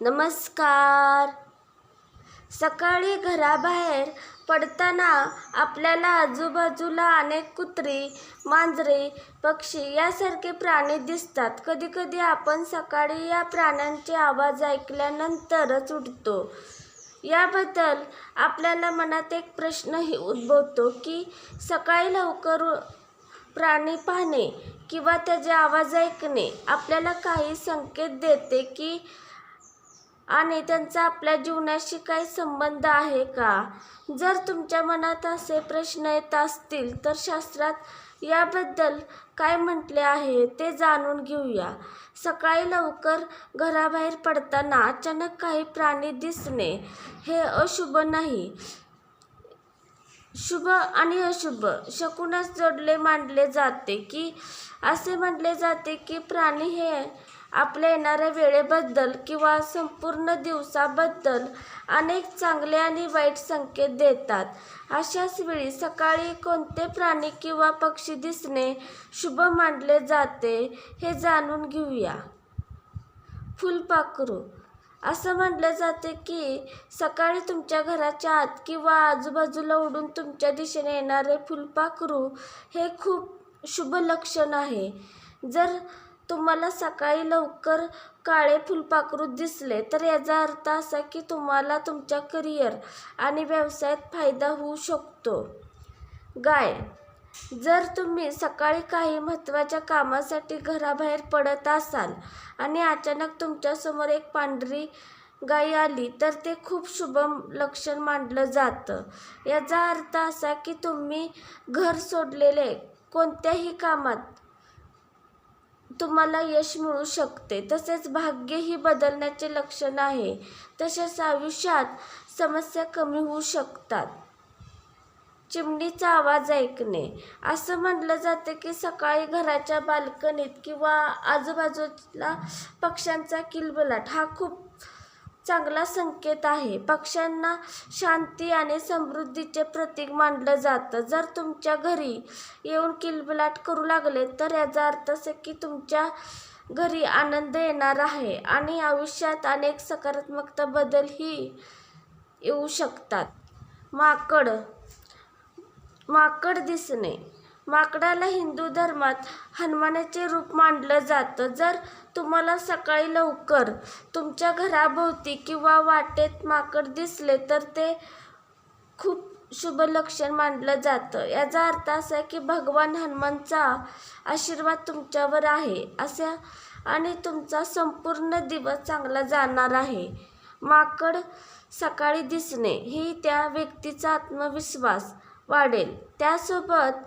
नमस्कार. सकाळी घराबाहेर पडताना आपल्याला आजूबाजूला अनेक कुत्री मांजरे पक्षी यासारखे प्राणी दिसतात. कधीकधी आपण सकाळी या प्राण्यांचे आवाज ऐकल्यानंतरच उठतो. याबद्दल आपल्याला मनात एक प्रश्नही उद्भवतो की सकाळी लवकर प्राणी पाहणे किंवा त्याचे आवाज ऐकणे आपल्याला काही संकेत देते की आणि त्यांचा आपल्या जीवनाशी काही संबंध आहे का? जर तुमच्या मनात असे प्रश्न येत असतील तर शास्त्रात याबद्दल काय म्हटले आहे ते जाणून घेऊया. सकाळी लवकर घराबाहेर पडताना अचानक काही प्राणी दिसणे हे अशुभ नाही. शुभ आणि अशुभ शकूनच जोडले मानले जाते की असे म्हटले जाते की प्राणी हे आपल्या येणाऱ्या वेळेबद्दल किंवा संपूर्ण दिवसाबद्दल अनेक चांगले आणि वाईट संकेत देतात. अशाच वेळी सकाळी कोणते प्राणी किंवा पक्षी दिसणे शुभ मानले जाते हे जाणून घेऊया. फुलपाखरू. असं म्हटलं जाते की सकाळी तुमच्या घराच्या आत किंवा आजूबाजूला उडून तुमच्या दिशेने येणारे फुलपाखरू हे खूप शुभ लक्षण आहे. जर तुम्हाला सकाळी लवकर काळे फुलपाखरू दिसले तर याचा अर्थ असा की तुम्हाला तुमच्या करिअर आणि व्यवसायात फायदा होऊ शकतो. गाय जर तुम्ही सकाळी काही महत्त्वाच्या कामासाठी घराबाहेर पडत असाल आणि अचानक तुमच्यासमोर एक पांढरी गाय आली तर ते खूप शुभ लक्षण मानलं जातं. याचा अर्थ असा की तुम्ही घर सोडलेले कोणत्याही कामात तुम्हाला यश मिळू शकते. तसेच भाग्यही बदलण्याचे लक्षण आहे. तसेच आयुष्यात समस्या कमी होऊ शकतात. चिमणीचा आवाज ऐकणे. असं म्हटलं जातं की सकाळी घराच्या बाल्कनीत किंवा आजूबाजूला पक्ष्यांचा किलबलाट हा खूप चांगला संकेत आहे. पक्ष्यांना शांती आणि समृद्धीचे प्रतीक मानलं जातं. जर तुमच्या घरी येऊन किलबिलाट करू लागले तर याचा अर्थ असा की तुमच्या घरी आनंद येणार आहे आणि आयुष्यात अनेक सकारात्मकता बदलही येऊ शकतात. माकड माकड दिसणे. माकडाला हिंदू धर्मात हनुमानाचे रूप मानलं जातं. जर तुम्हाला सकाळी लवकर तुमच्या घराभोवती किंवा वाटेत माकड दिसले तर ते खूप शुभ लक्षण मानलं जातं. याचा अर्थ असा आहे की भगवान हनुमानचा आशीर्वाद तुमच्यावर आहे असा आणि तुमचा संपूर्ण दिवस चांगला जाणार आहे. माकड सकाळी दिसणे ही त्या व्यक्तीचा आत्मविश्वास वाढेल. त्यासोबत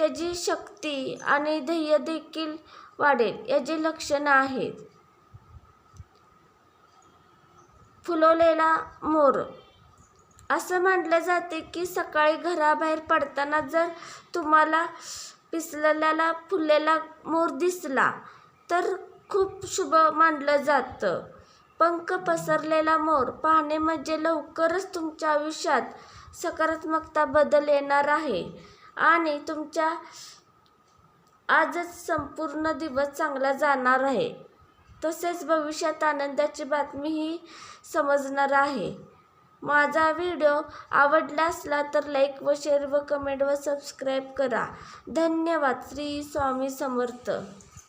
त्याची शक्ती आणि ध्येय देखील वाढेल याचे लक्षणं आहेत. फुलवलेला मोर. असं म्हटलं जाते की सकाळी घराबाहेर पडताना जर तुम्हाला पिसलेला फुललेला मोर दिसला तर खूप शुभ मानलं जातं. पंख पसरलेला मोर पाहणे म्हणजे लवकरच तुमच्या आयुष्यात सकारात्मकता बदल येणार आहे. आणि तुमच्या आजच संपूर्ण दिवस चांगला जाणार आहे. तसेच भविष्यात आनंदाची बातमीही समजणार आहे. माझा व्हिडिओ आवडला असला तर लाईक व शेअर व कमेंट व सबस्क्राईब करा. धन्यवाद. श्री स्वामी समर्थ.